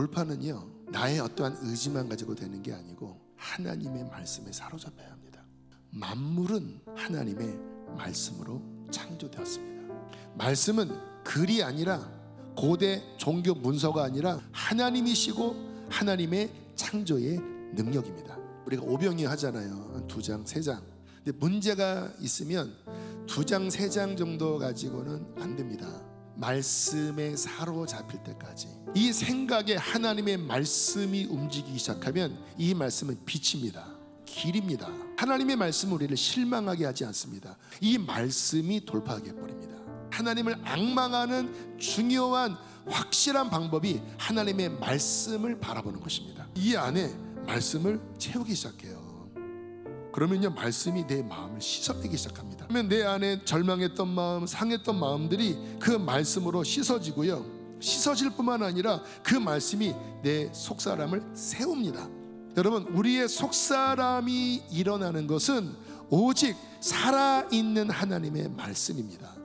돌파는요 나의 어떠한 의지만 가지고 되는 게 아니고 하나님의 말씀에 사로잡혀야 합니다. 만물은 하나님의 말씀으로 창조되었습니다. 말씀은 글이 아니라 고대 종교 문서가 아니라 하나님이시고 하나님의 창조의 능력입니다. 우리가 오병이 하잖아요. 두 장, 세 장. 근데 문제가 있으면 두 장, 세 장 정도 가지고는 안 됩니다. 말씀에 사로잡힐 때까지 이 생각에 하나님의 말씀이 움직이기 시작하면 이 말씀은 빛입니다. 길입니다. 하나님의 말씀은 우리를 실망하게 하지 않습니다. 이 말씀이 돌파하게 해버립니다. 하나님을 악망하는 중요한 확실한 방법이 하나님의 말씀을 바라보는 것입니다. 이 안에 말씀을 채우기 시작해요. 그러면요 말씀이 내 마음을 씻어내기 시작합니다. 그러면 내 안에 절망했던 마음, 상했던 마음들이 그 말씀으로 씻어지고요. 씻어질 뿐만 아니라 그 말씀이 내 속사람을 세웁니다. 여러분 우리의 속사람이 일어나는 것은 오직 살아있는 하나님의 말씀입니다.